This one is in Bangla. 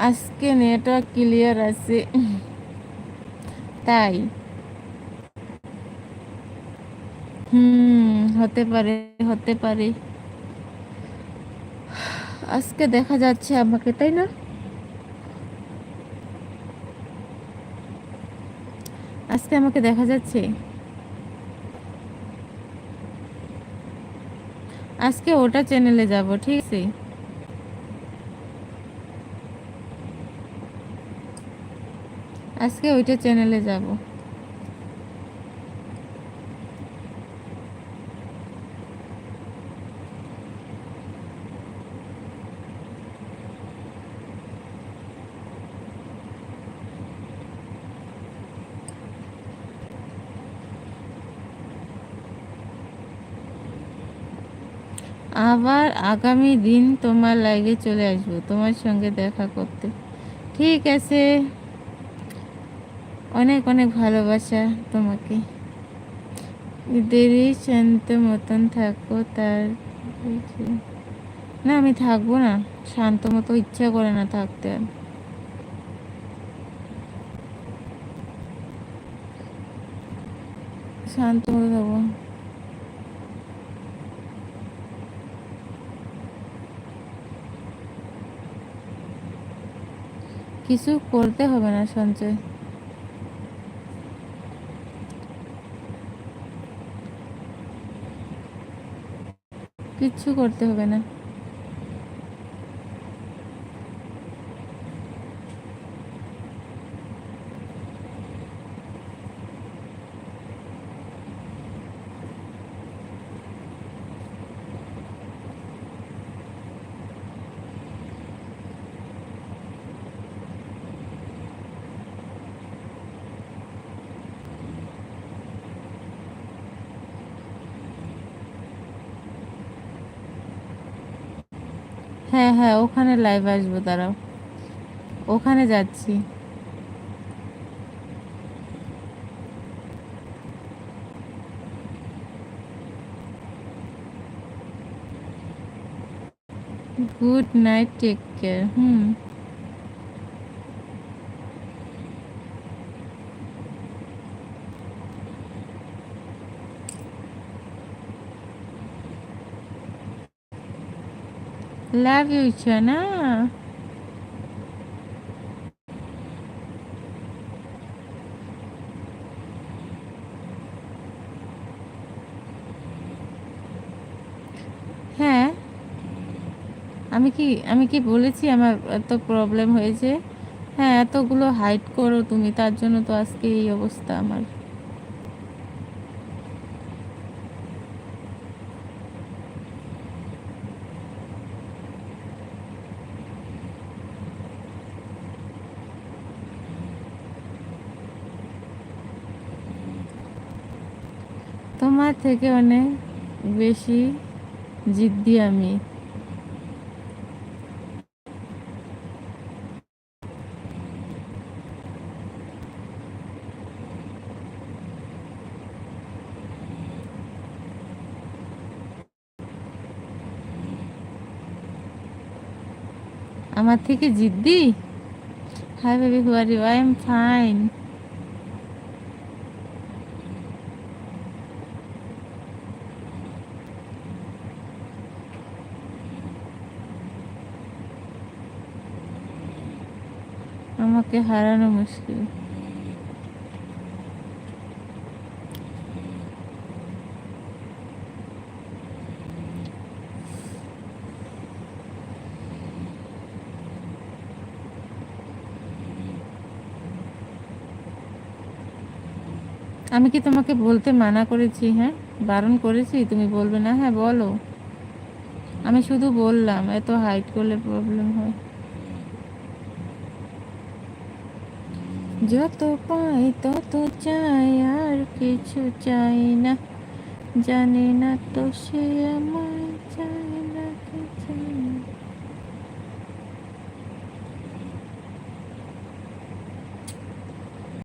আজকে নেটওয়ার্ক ক্লিয়ার আছে। তাই? হুম, হতে পারে হতে পারে। আজকে দেখা যাচ্ছে আমাকে, তাই না? আজকে আমাকে দেখা যাচ্ছে? আজকে ওটা চ্যানেলে যাব, ঠিক আছে? আজকে ওইটা চ্যানেলে যাব। আবার আগামী দিন তোমার লাইভে চলে আসব, তোমার সঙ্গে দেখা করতে। ঠিক আছে। অনেক অনেক ভালোবাসা তোমাকে। দেরি শান্ত মতন থাকো, তার না, আমি থাকব না। শান্ত মতো ইচ্ছা করে না থাকতে। আর শান্ত মতো থাকব। কিছু করতে হবে না, সঞ্চয়। কিচ্ছু করতে হবে না। হ্যাঁ হ্যাঁ ওখানে লাইভ আসব দাঁড়াও। ওখানে যাচ্ছি। Good night take care hmm. Love you না হ্যাঁ। আমি কি আমি কি বলেছি আমার এত প্রবলেম হয়েছে? হ্যাঁ এতগুলো হাইট করো তুমি, তার জন্য তো আজকে এই অবস্থা আমার। তোমার থেকে অনেক বেশি জিদ্দি আমি। আমার থেকে জিদ্দি? Hi baby who are you I am fine আমাকে হারানো মুশকিল। আমি কি তোমাকে বলতে মানা করেছি হ্যাঁ? বারণ করেছি? তুমি বলবে না? হ্যাঁ বলো। আমি শুধু বললাম, এত হাইট করলে প্রবলেম হয়। যত পাই তত চাই আর কিছু চাই না। জানে না তো সে আমায়